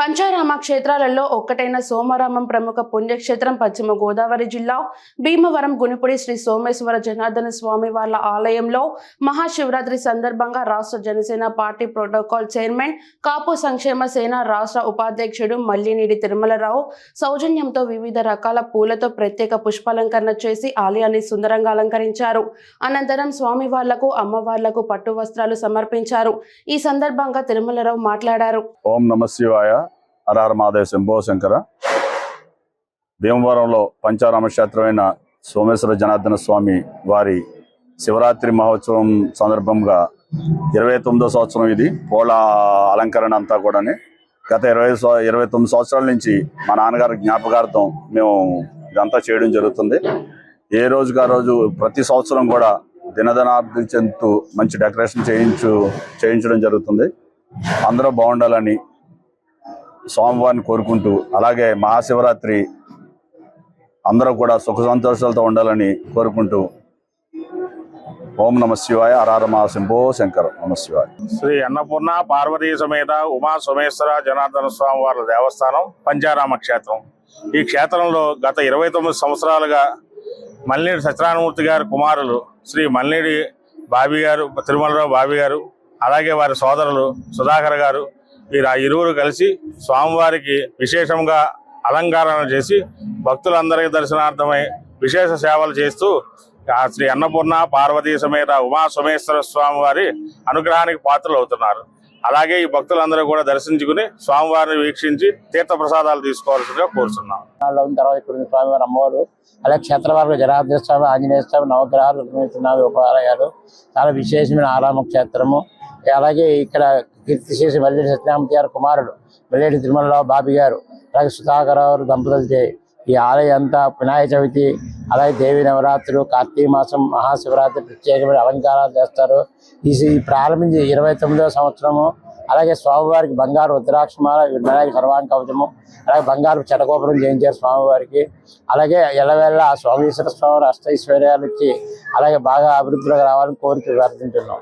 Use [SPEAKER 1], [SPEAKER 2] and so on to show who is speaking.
[SPEAKER 1] పంచారామ క్షేత్రాలలో ఒక్కటైన సోమరామం ప్రముఖ పుణ్యక్షేత్రం పశ్చిమ గోదావరి జిల్లా భీమవరం గునిపుడి శ్రీ సోమేశ్వర జనార్దన స్వామి వాళ్ళ ఆలయంలో మహాశివరాత్రి సందర్భంగా రాష్ట్ర Janasena party protocol chairman Kapu Sankshema Sena రాష్ట్ర ఉపాధ్యక్షుడు మల్లినీడి తిరుమలరావు సౌజన్యంతో వివిధ రకాల పూలతో ప్రత్యేక పుష్పాలంకరణ చేసి ఆలయాన్ని సుందరంగా అలంకరించారు. అనంతరం స్వామి వాళ్ళకు అమ్మవార్లకు పట్టు వస్త్రాలు సమర్పించారు. ఈ సందర్భంగా తిరుమలరావు మాట్లాడారు.
[SPEAKER 2] ఓం నమ శివాయ. హరహర మహాదేవ శంభోశంకర భీమవరంలో పంచారామ క్షేత్రమైన సోమేశ్వర జనార్దన స్వామి వారి శివరాత్రి మహోత్సవం సందర్భంగా ఇరవై తొమ్మిదో సంవత్సరం ఇది. పూల అలంకరణ అంతా కూడాని గత ఇరవై ఇరవై తొమ్మిది సంవత్సరాల నుంచి మా నాన్నగారి జ్ఞాపకార్థం మేము ఇదంతా చేయడం జరుగుతుంది. ఏ రోజుగా రోజు ప్రతి సంవత్సరం కూడా దినదినాభివృద్ధి చెందుతూ మంచి డెకరేషన్ చేయించు చేయించడం జరుగుతుంది. అందరూ బాగుండాలని స్వామివారిని కోరుకుంటూ అలాగే మహాశివరాత్రి అందరూ కూడా సుఖ సంతోషాలతో ఉండాలని కోరుకుంటూ ఓం నమ శివాయ హరహర మహాశంభో శంకర నమ శివాయ.
[SPEAKER 3] శ్రీ అన్నపూర్ణ పార్వతీ సమేత ఉమా సోమేశ్వర జనార్దన స్వామి వారి దేవస్థానం పంచారామ క్షేత్రం. ఈ క్షేత్రంలో గత ఇరవై తొమ్మిది సంవత్సరాలుగా మల్లినేడి సత్యనారాయణమూర్తి గారి కుమారులు శ్రీ మల్లినేడి బాబీ గారు తిరుమలరావు బాబీ గారు అలాగే వారి సోదరులు సుధాకర్ గారు వీరు ఆ ఇరువురు కలిసి స్వామివారికి విశేషంగా అలంకరణ చేసి భక్తులందరికీ దర్శనార్థమై విశేష సేవలు చేస్తూ ఆ శ్రీ అన్నపూర్ణ పార్వతీ సమేత ఉమా సోమేశ్వర స్వామి వారి అనుగ్రహానికి పాత్రలు అవుతున్నారు అలాగే ఈ భక్తులందరూ కూడా దర్శించుకుని స్వామివారిని వీక్షించి తీర్థ ప్రసాదాలు తీసుకోవాల్సిందిగా కోరుతున్నాం
[SPEAKER 4] తర్వాత ఇక్కడ స్వామివారి అమ్మవారు అలాగే క్షేత్రవారు జనార్దన స్వామి ఆంజనేయ స్వామి నవగ్రహాలు నిర్మిస్తున్నారు ఉపాలయాలు చాలా విశేషమైన ఆరామ క్షేత్రము. అలాగే ఇక్కడ కీర్తి చేసి మల్లెడి సత్యనామూర్తి గారు కుమారుడు మల్లెడి తిరుమలరావు బాబి గారు అలాగే సుధాకరరావు దంపతులచే ఈ ఆలయం అంతా వినాయక చవితి అలాగే దేవి నవరాత్రులు కార్తీక మాసం మహాశివరాత్రి ప్రత్యేకమైన అలంకారాలు చేస్తారు. ఈ ప్రారంభించి ఇరవై తొమ్మిదవ సంవత్సరము అలాగే స్వామివారికి బంగారు రుద్రాక్షమాల వినాయక సర్వాంగ కవచము అలాగే బంగారు చెడగోపురం చేయించారు స్వామివారికి. అలాగే ఎల్లవేళ ఆ స్వామీశ్వర స్వామి అష్టైశ్వర్యాలు ఇచ్చి అలాగే బాగా అభివృద్ధిలోకి రావాలని కోరిక ప్రార్థించున్నాం.